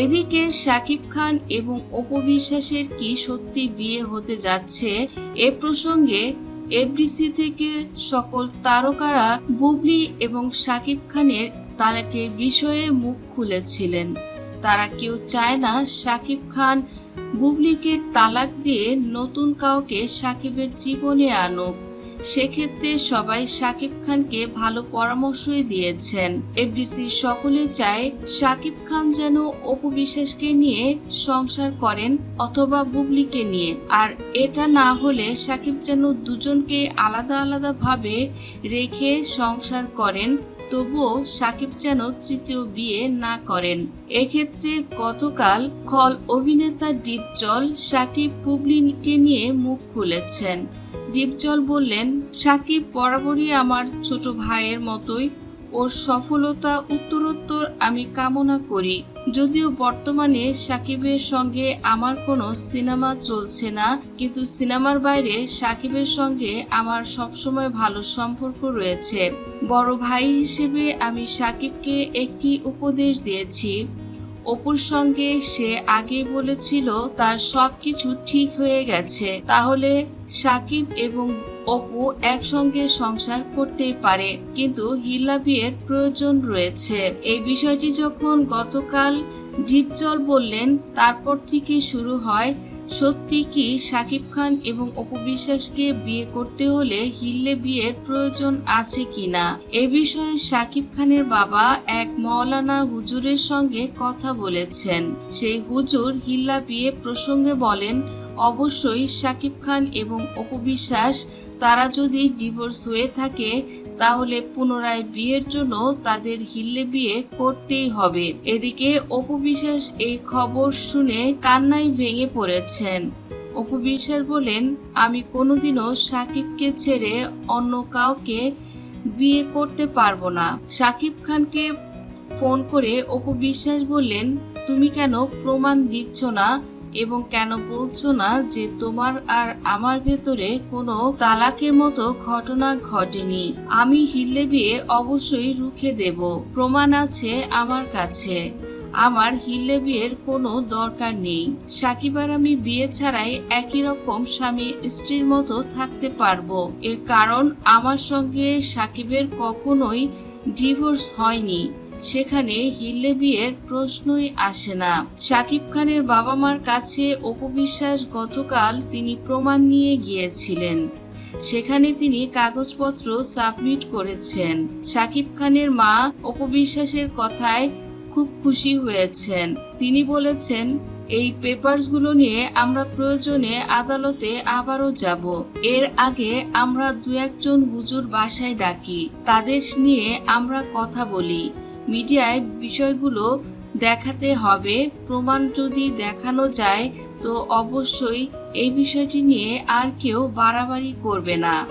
এদিকে শাকিব খান এবং অপবিশ্বাসের কি সত্যি বিয়ে হতে যাচ্ছে এ প্রসঙ্গে এফডিসি থেকে সকল তারকারা বুবলি এবং শাকিব খানের তালাকের বিষয়ে মুখ খুলেছিলেন। তারা কেউ চায় না শাকিব খান বুবলিকে তালাক দিয়ে নতুন কাউকে সাকিবের জীবনে আনুক। সেক্ষেত্রে সবাই শাকিব খানকে ভালো পরামর্শই দিয়েছেন। এফডিসি সকলে চায় শাকিব খান যেন অপু বিশ্বাসকে নিয়ে সংসার করেন অথবা বুবলিকে নিয়ে। আর এটা না হলে শাকিব যেন দুজনকে আলাদা আলাদা ভাবে রেখে সংসার করেন, তবুও সাকিব যেন তৃতীয় বিয়ে না করেন। এক্ষেত্রে গতকাল খল অভিনেতা ডিপজল সাকিব পুবলিকে নিয়ে মুখ খুলেছেন। ডিপজল বললেন, সাকিব বরাবরই আমার ছোট ভাইয়ের মতোই। ওর সফলতা উত্তরোত্তর আমি কামনা করি। যদিও বর্তমানে সাকিবের সঙ্গে আমার কোনো সিনেমা চলছে না, কিন্তু সিনেমার বাইরে সাকিবের সঙ্গে আমার সবসময় ভালো সম্পর্ক রয়েছে। বড় ভাই হিসেবে আমি সাকিবকে একটি উপদেশ দিয়েছি। অপুর সঙ্গে সে আগে বলেছিল তার সবকিছু ঠিক হয়ে গেছে, তাহলে সাকিব এবং অপু একসঙ্গে সংসার করতেই পারে, কিন্তু হিল্লা বিয়ের প্রয়োজন রয়েছে। এই বিষয়টি যখন গতকাল ডিপজল বললেন, তারপর থেকে শুরু হয় সত্যি কি সাকিব খান এবং অপু বিশ্বাসকে বিয়ে করতে হলে হিল্লে বিয়ের প্রয়োজন আছে কিনা? এ বিষয়ে সাকিব খানের বাবা এক মৌলানা হুজুরের সঙ্গে কথা বলেছেন। সেই হুজুর হিল্লা বিয়ে প্রসঙ্গে বলেন, অবশ্যই সাকিব খান এবং অপু বিশ্বাস, তারা যদি ডিভোর্স হয়ে থাকে তাহলে পুনরায় বিয়ের জন্য তাদের হিল্লে বিয়ে করতেই হবে। এদিকে অপু বিশ্বাস এই খবর শুনে কান্নায় ভেঙে পড়েছেন। অপু বিশ্বাস বলেন, আমি কোনোদিনও সাকিবকে ছেড়ে অন্য কাউকে বিয়ে করতে পারব না। সাকিব খানকে ফোন করে অপু বিশ্বাস বললেন, তুমি কেন প্রমাণ দিচ্ছ না? এবং কেন বলছো না যে তোমার আর আমার ভেতরে কোনো তালাকের মতো ঘটনা ঘটেনি? আমি হিল্লে বিয়ে অবশ্যই রুখে দেব। প্রমাণ আছে আমার কাছে। আমার হিল্লে বিয়ের কোনো দরকার নেই। সাকিব আর আমি বিয়ে ছাড়াই একই রকম স্বামী স্ত্রীর মতো থাকতে পারব। এর কারণ আমার সঙ্গে সাকিবের কখনোই ডিভোর্স হয়নি। সেখানে হিল্লে বিয়ের প্রশ্নই আসে না। সাকিব খানের বাবা মার কাছে অপবিশ্বাস গতকাল তিনি প্রমাণ নিয়ে গিয়েছিলেন। সেখানে তিনি কাগজপত্র সাবমিট করেছেন। সাকিব খানের মা অপবিশ্বাসের কথায় খুব খুশি হয়েছেন। তিনি বলেছেন, এই পেপারসগুলো নিয়ে আমরা প্রয়োজনে আদালতে আবারও যাব। এর আগে আমরা দু একজন হুজুর বাসায় ডাকি। তাদের নিয়ে আমরা কথা বলি। মিডিয়ায় বিষয়গুলো দেখাতে হবে, প্রমাণ যদি দেখানো যায়, তো অবশ্যই এই বিষয়টি নিয়ে আর কেউ বাড়াবাড়ি করবে না।